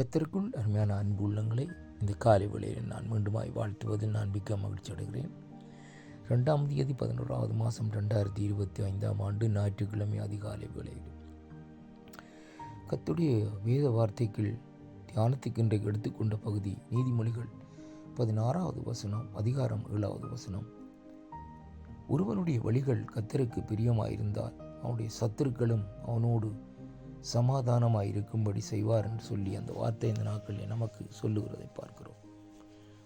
கத்தருக்குள் அருமையான அன்பு உள்ளங்களை இந்த காலை வேளையில் நான் மீண்டுமாய் வாழ்த்துவதில் நான் மிக்க மகிழ்ச்சி அடைகிறேன். ரெண்டாம் தேதி பதினோராவது மாதம் ரெண்டாயிரத்தி இருபத்தி ஐந்தாம் ஆண்டு ஞாயிற்றுக்கிழமை அதிகாலை வேளையில் கத்துடைய வேத வார்த்தைகள் தியானத்துக்கு இன்றைக்கு எடுத்துக்கொண்ட பகுதி நீதிமொழிகள் பதினாறாவது வசனம் அதிகாரம் ஏழாவது வசனம். ஒருவனுடைய வழிகள் கத்தருக்கு பிரியமாயிருந்தால் அவனுடைய சத்துருக்களும் அவனோடு சமாதானமாக இருக்கும்படி செய்வார் என்று சொல்லி அந்த வார்த்தை இந்த நாட்களில் நமக்கு சொல்லுகிறதை பார்க்கிறோம்.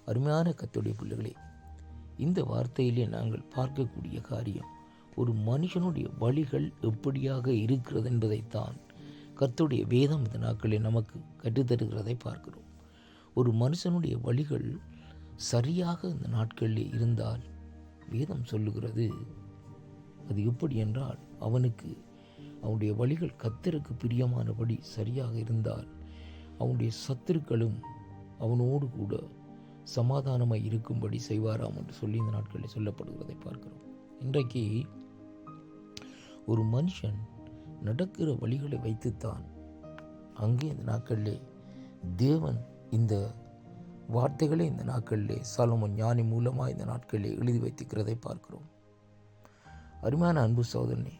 அருமையான கத்துடைய பிள்ளைகளே இந்த வார்த்தையிலே நாங்கள் பார்க்கக்கூடிய காரியம் ஒரு மனுஷனுடைய வழிகள் எப்படியாக இருக்கிறது என்பதைத்தான் கத்துடைய வேதம் இந்த நாட்களில் நமக்கு கற்றுத்தருகிறதை பார்க்கிறோம். ஒரு மனுஷனுடைய வழிகள் சரியாக இந்த நாட்களில் இருந்தால் வேதம் சொல்லுகிறது. அது எப்படி என்றால் அவனுக்கு அவனுடைய வழிகள் கத்தருக்கு பிரியமானபடி சரியாக இருந்தால் அவனுடைய சத்துருக்களும் அவனோடு கூட சமாதானமாய் இருக்கும்படி செய்வாராம் என்று சொல்லி இந்த நாட்களில் சொல்லப்படுகிறதை பார்க்கிறோம். இன்றைக்கு ஒரு மனுஷன் நடக்கிற வழிகளை வைத்துத்தான் அங்கே இந்த நாட்களிலே தேவன் இந்த வார்த்தைகளை இந்த நாட்களிலே சாலமன் ஞானி மூலமாக இந்த நாட்களிலே எழுதி வைத்திருக்கிறதை பார்க்கிறோம். அருமையான அன்பு சோதனை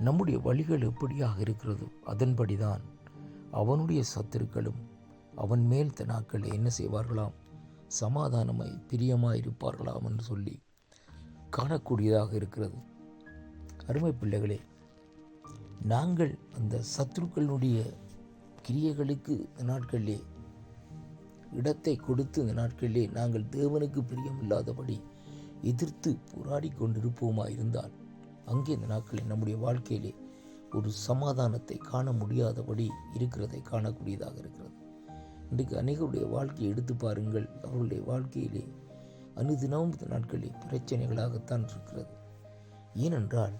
நம்முடைய வழிகள் எப்படியாக இருக்கிறதோ அதன்படிதான் அவனுடைய சத்துருக்களும் அவன் மேல் தனாக்கள் என்ன செய்வார்களாம்? சமாதானமாய் பிரியமாய் இருப்பார்களாம் என்று சொல்லி காணக்கூடியதாக இருக்கிறது. அருமை பிள்ளைகளே நாங்கள் அந்த சத்துருக்களுடைய கிரியைகளுக்கு இந்த நாட்களிலே இடத்தை கொடுத்து இந்த நாட்களிலே நாங்கள் தேவனுக்கு பிரியமில்லாதபடி எதிர்த்து போராடி கொண்டிருப்போமா இருந்தால் அங்கே இந்த நாட்களில் நம்முடைய வாழ்க்கையிலே ஒரு சமாதானத்தை காண முடியாதபடி இருக்கிறதை காணக்கூடியதாக இருக்கிறது. இன்றைக்கு அநேகருடைய வாழ்க்கையை எடுத்து பாருங்கள். அவர்களுடைய வாழ்க்கையிலே அனுதினமும் இந்த நாட்களில் பிரச்சனைகளாகத்தான் இருக்கிறது. ஏனென்றால்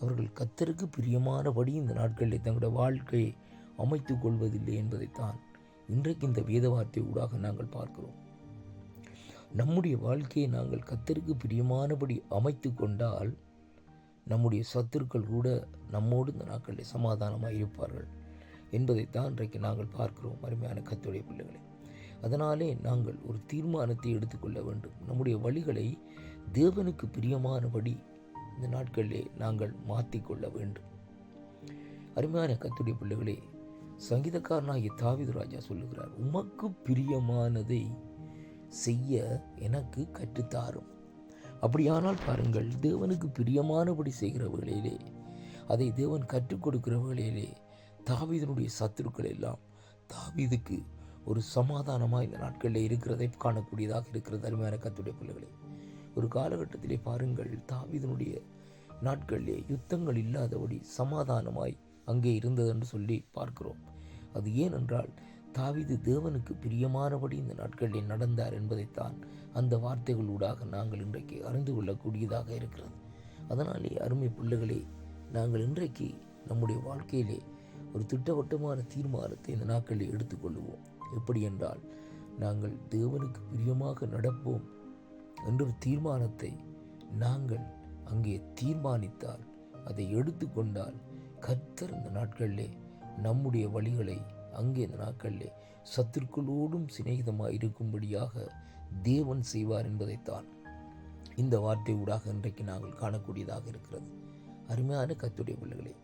அவர்கள் கத்தருக்கு பிரியமானபடி இந்த நாட்களில் தங்களுடைய வாழ்க்கையை அமைத்து கொள்வதில்லை என்பதைத்தான் இன்றைக்கு இந்த வேத வார்த்தை ஊடாக நாங்கள் பார்க்கிறோம். நம்முடைய வாழ்க்கையை நாங்கள் கத்தருக்கு பிரியமானபடி அமைத்து கொண்டால் நம்முடைய சத்துருக்கள் கூட நம்மோடு இந்த நாட்களில் சமாதானமாக இருப்பார்கள் என்பதைத்தான் இன்றைக்கு நாங்கள் பார்க்கிறோம் அருமையான கத்துடைய பிள்ளைகளை. அதனாலே நாங்கள் ஒரு தீர்மானத்தை எடுத்துக்கொள்ள வேண்டும். நம்முடைய வழிகளை தேவனுக்கு பிரியமானபடி இந்த நாட்களிலே நாங்கள் மாற்றிக்கொள்ள வேண்டும். அருமையான கத்துடைய பிள்ளைகளே சங்கீதக்காரனாகிய தாவிது ராஜா சொல்லுகிறார் உமக்கு பிரியமானதை செய்ய எனக்கு கற்றுத்தாரும். அப்படியானால் பாருங்கள் தேவனுக்கு பிரியமானபடி செய்கிற வேளையிலே அதை தேவன் கற்றுக் கொடுக்கிற வேளையிலே தாவீதனுடைய சத்துருக்கள் எல்லாம் தாவீதுக்கு ஒரு சமாதானமாக இந்த நாட்களில் இருக்கிறதை காணக்கூடியதாக இருக்கிறது. அருமையான கத்துடைய பிள்ளைகளே ஒரு காலகட்டத்திலே பாருங்கள் தாவீதனுடைய நாட்களிலே யுத்தங்கள் இல்லாதபடி சமாதானமாய் அங்கே இருந்தது என்று சொல்லி பார்க்கிறோம். அது ஏனென்றால் தாவிது தேவனுக்கு பிரியமானபடி இந்த நாட்களில் நடந்தார் என்பதைத்தான் அந்த வார்த்தைகளூடாக நாங்கள் இன்றைக்கு அறிந்து கொள்ளக்கூடியதாக இருக்கிறது. அதனாலே அருமை பிள்ளைகளே நாங்கள் இன்றைக்கு நம்முடைய வாழ்க்கையிலே ஒரு திட்டவட்டமான தீர்மானத்தை இந்த நாட்களில் எடுத்துக்கொள்வோம் எப்படி என்றால் நாங்கள் தேவனுக்கு பிரியமாக நடப்போம் என்ற தீர்மானத்தை நாங்கள் அங்கே தீர்மானித்தால் அதை எடுத்துக்கொண்டால் கர்த்தர் இந்த நாட்களிலே நம்முடைய வழிகளை அங்கே இந்த நாட்களிலே சத்துருக்களோடும் சிநேகிதமாக இருக்கும்படியாக தேவன் செய்வார் என்பதைத்தான் இந்த வார்த்தை ஊடாக இன்றைக்கு நாங்கள் காணக்கூடியதாக இருக்கிறது. அருமையான கத்துடைய பிள்ளைகளே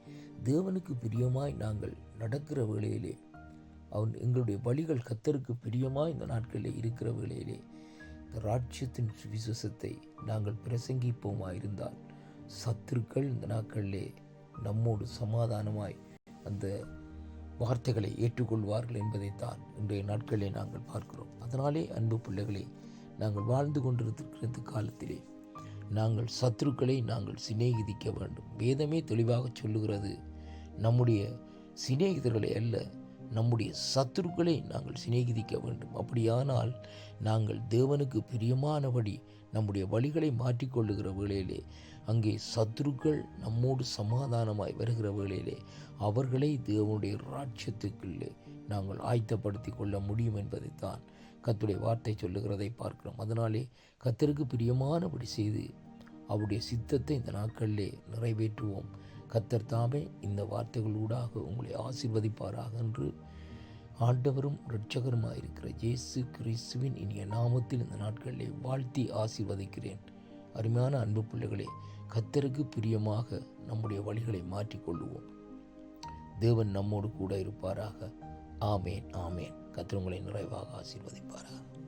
தேவனுக்கு பிரியமாய் நாங்கள் நடக்கிற வேளையிலே அவன் எங்களுடைய வழிகள் கத்தருக்கு பிரியமாய் இந்த நாட்களிலே இருக்கிற வேளையிலே இந்த ராட்சியத்தின் சுவிசேஷத்தை நாங்கள் பிரசங்கிப்போமா இருந்தால் சத்துருக்கள் இந்த நாட்களிலே நம்மோடு சமாதானமாய் அந்த வார்த்தைகளை ஏற்றுக்கொள்வார்கள் என்பதைத்தான் இன்றைய நாட்களில் நாங்கள் பார்க்கிறோம். அதனாலே அன்பு பிள்ளைகளே நாங்கள் வாழ்ந்து கொண்டிருக்கிற இந்த காலத்திலே நாங்கள் சத்துருக்களை நாங்கள் சிநேகிதிக்க வேண்டும். வேதமே தெளிவாக சொல்லுகிறது நம்முடைய சிநேகிதர்களை அல்ல நம்முடைய சத்துருக்களை நாங்கள் சிநேகிதிக்க வேண்டும். அப்படியானால் நாங்கள் தேவனுக்கு பிரியமானபடி நம்முடைய வழிகளை மாற்றிக்கொள்ளுகிற வேளையிலே அங்கே சத்துருக்கள் நம்மோடு சமாதானமாய் வருகிற வேளையிலே அவர்களை தேவனுடைய ராட்சியத்துக்குள்ளே நாங்கள் ஆயத்தப்படுத்தி கொள்ள முடியும் என்பதைத்தான் கத்துடைய வார்த்தை சொல்லுகிறதை பார்க்கிறோம். அதனாலே கத்தருக்கு பிரியமானபடி செய்து அவருடைய சித்தத்தை இந்த நாட்களிலே நிறைவேற்றுவோம். கத்தர் தாமே இந்த வார்த்தைகளூடாக உங்களை ஆசிர்வதிப்பாராக என்று ஆண்டவரும் இரட்சகருமாயிருக்கிற இயேசு கிறிஸ்துவின் இனிய நாமத்தில் இந்த நாட்களிலே வாழ்த்தி ஆசிர்வதிக்கிறேன். அருமையான அன்பு பிள்ளைகளே கத்தருக்கு பிரியமாக நம்முடைய வழிகளை மாற்றிக்கொள்ளுவோம். தேவன் நம்மோடு கூட இருப்பாராக. ஆமேன் ஆமேன். கத்திரங்களை நிறைவாக ஆசீர்வதிப்பாராக.